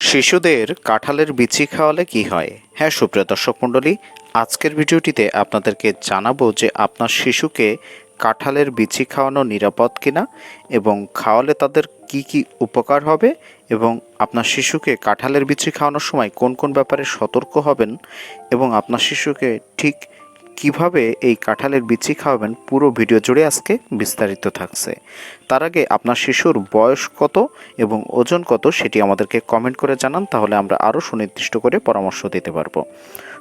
শিশুদের কাঁঠালের বিচি খাওয়ালে কি হয়? হ্যাঁ সুপ্রিয় দর্শক মণ্ডলী, আজকের ভিডিওটিতে আপনাদেরকে জানাব যে আপনার শিশুকে কাঁঠালের বিচি খাওয়ানো নিরাপদ কিনা এবং খাওয়ালে তাদের কি কি উপকার হবে এবং আপনার শিশুকে কাঁঠালের বিচি খাওয়ানোর সময় কোন কোন ব্যাপারে সতর্ক হবেন এবং আপনার শিশুকে ঠিক কীভাবে এই কাঁঠালের বিচি খাওয়াবেন? পুরো ভিডিও জুড়ে আজকে বিস্তারিত থাকছে। তার আগে আপনার শিশুর বয়স কত এবং ওজন কত সেটি আমাদেরকে কমেন্ট করে জানান, তাহলে আমরা আরও সুনির্দিষ্ট করে পরামর্শ দিতে পারব।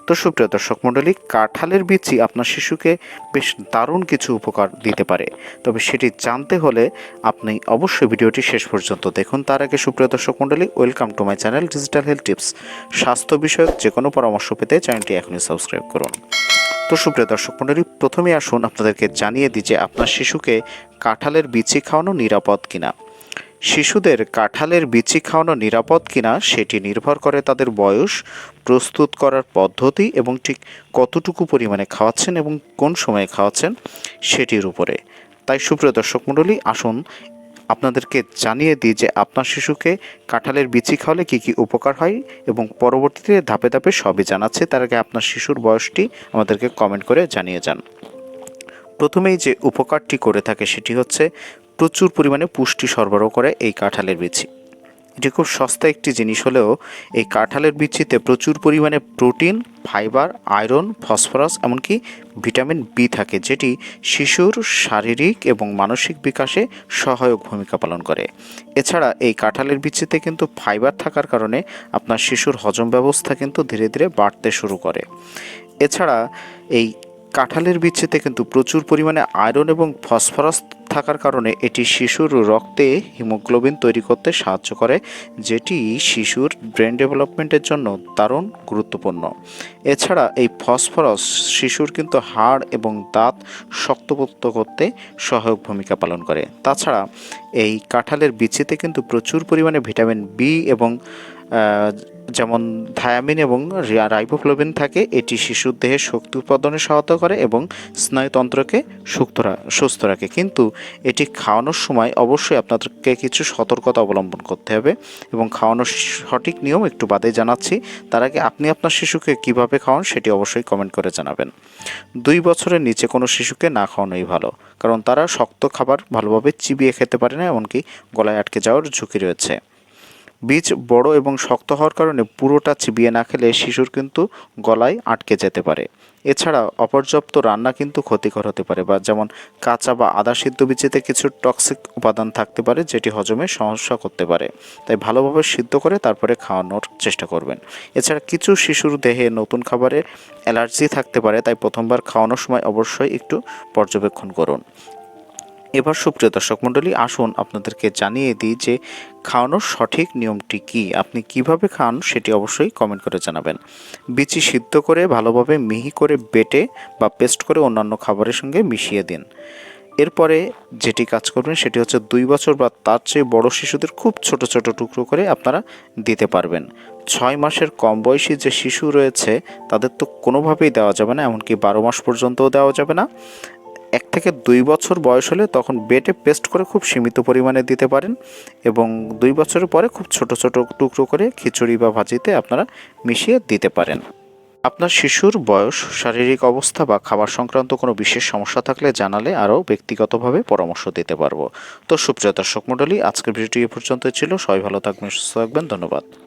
তো সুপ্রিয় দর্শক মণ্ডলী, কাঁঠালের বিচি আপনার শিশুকে বেশ দারুণ কিছু উপকার দিতে পারে। তবে সেটি জানতে হলে আপনি অবশ্যই ভিডিওটি শেষ পর্যন্ত দেখুন। তার আগে সুপ্রিয় দর্শক মণ্ডলী welcome to my channel digital health tips স্বাস্থ্য বিষয়ক যে কোনো পরামর্শ পেতে চ্যানেলটি এখনই সাবস্ক্রাইব করুন। তো সুপ্রিয় দর্শক মণ্ডলী প্রথমে আসুন আপনাদেরকে জানিয়ে দিই যে আপনার শিশুকে কাঁঠালের বিচি খাওয়ানো নিরাপদ কিনা। শিশুদের কাঁঠালের বিচি খাওয়ানো নিরাপদ কিনা সেটি নির্ভর করে তাদের বয়স, প্রস্তুত করার পদ্ধতি এবং ঠিক কতটুকু পরিমাণে খাওয়াচ্ছেন এবং কোন সময়ে খাওয়াচ্ছেন সেটির উপরে। তাই সুপ্রিয় দর্শক মণ্ডলী, আসুন আপনাদেরকে জানিয়ে দিই যে আপনার শিশুকে কাঁঠালের বিচি খাওয়ালে কী কী উপকার হয় এবং পরবর্তীতে ধাপে ধাপে সবই জানাচ্ছে, তার আগে আপনার শিশুর বয়সটি আমাদেরকে কমেন্ট করে জানিয়ে যান। প্রথমেই যে উপকারটি করে থাকে সেটি হচ্ছে প্রচুর পরিমাণে পুষ্টি সরবরাহ করে এই কাঁঠালের বিচি। এটি খুব সস্তা একটি জিনিস হলেও এই কাঁঠালের বিচিতে প্রচুর পরিমাণে প্রোটিন, ফাইবার, আয়রন, ফসফরাস, এমনকি ভিটামিন বি থাকে, যেটি শিশুর শারীরিক এবং মানসিক বিকাশে সহায়ক ভূমিকা পালন করে। এছাড়া এই কাঁঠালের বিচিতে কিন্তু ফাইবার থাকার কারণে আপনার শিশুর হজম ব্যবস্থা কিন্তু ধীরে ধীরে বাড়তে শুরু করে। এছাড়া এই কাঁঠালের বিচিতে কিন্তু প্রচুর পরিমাণে আয়রন এবং ফসফরাস থাকার কারণে এটি শিশুর রক্তে হিমোগ্লোবিন তৈরি করতে সাহায্য করে, যেটি শিশুর ব্রেন ডেভেলপমেন্টের জন্য দারুণ গুরুত্বপূর্ণ। এছাড়া এই ফসফরাস শিশুর কিন্তু হাড় এবং দাঁত শক্তপোক্ত করতে সহায়ক ভূমিকা পালন করে। তাছাড়া এই কাঁঠালের বিচিতে কিন্তু প্রচুর পরিমাণে ভিটামিন বি এবং যেমন থায়ামিন এবং রাইবোফ্লোবিন থাকে, এটি শিশুর দেহে শক্তি উৎপাদনে সহায়তা করে এবং স্নায়ুতন্ত্রকে সুস্থ সুস্থ রাখে। কিন্তু এটি খাওয়ানোর সময় অবশ্যই আপনাদেরকে কিছু সতর্কতা অবলম্বন করতে হবে এবং খাওয়ানোর সঠিক নিয়ম একটু বাদে জানাচ্ছি। তার আগে আপনি আপনার শিশুকে কীভাবে খাওয়ান সেটি অবশ্যই কমেন্ট করে জানাবেন। দুই বছরের নিচে কোনো শিশুকে না খাওয়ানোই ভালো, কারণ তারা শক্ত খাবার ভালোভাবে চিবিয়ে খেতে পারে না, এমনকি গলায় আটকে যাওয়ার ঝুঁকি রয়েছে। বীজ বড় এবং শক্ত হওয়ার কারণে পুরোটা চিবিয়ে না খেলে শিশুর কিন্তু গলায় আটকে যেতে পারে। এছাড়া অপর্যাপ্ত রান্না কিন্তু ক্ষতিকর হতে পারে বা যেমন কাঁচা বা আদা সিদ্ধ বীজেতে কিছু টক্সিক উপাদান থাকতে পারে যেটি হজমে সমস্যা করতে পারে। তাই ভালোভাবে সিদ্ধ করে তারপরে খাওয়ানোর চেষ্টা করবেন। এছাড়া কিছু শিশুর দেহে নতুন খাবারে অ্যালার্জি থাকতে পারে, তাই প্রথমবার খাওয়ানোর সময় অবশ্যই একটু পর্যবেক্ষণ করুন। এবার সুপ্রিয় দর্শক মণ্ডলী, আসুন আপনাদেরকে জানিয়ে দিই যে খাওয়ানোর সঠিক নিয়মটি কি? আপনি কীভাবে খান সেটি অবশ্যই কমেন্ট করে জানাবেন। বিচি সিদ্ধ করে, ভালোভাবে মিহি করে বেটে বা পেস্ট করে অন্যান্য খাবারের সঙ্গে মিশিয়ে দিন। এরপরে যেটি কাজ করবেন সেটি হচ্ছে দুই বছর বা তার চেয়ে বড় শিশুদের খুব ছোট ছোট টুকরো করে আপনারা দিতে পারবেন। ছয় মাসের কম বয়সী যে শিশু রয়েছে, তাদের তো কোনোভাবেই দেওয়া যাবে না, এমনকি বারো মাস পর্যন্তও দেওয়া যাবে না। এক থেকে দুই বছর বয়স হলে তখন বেটে পেস্ট করে খুব সীমিত পরিমাণে দিতে পারেন এবং দুই বছরের পরে খুব ছোট ছোট টুকরো করে খিচুড়ি বা ভাজিতে আপনারা মিশিয়ে দিতে পারেন। আপনার শিশুর বয়স, শারীরিক অবস্থা বা খাবার সংক্রান্ত কোনো বিশেষ সমস্যা থাকলে জানালে আরও ব্যক্তিগতভাবে পরামর্শ দিতে পারব। তো সুপ্রিয় দর্শক মণ্ডলী, আজকের ভিডিওটি এ পর্যন্ত ছিল। সবাই ভালো থাকবেন, সুস্থ থাকবেন। ধন্যবাদ।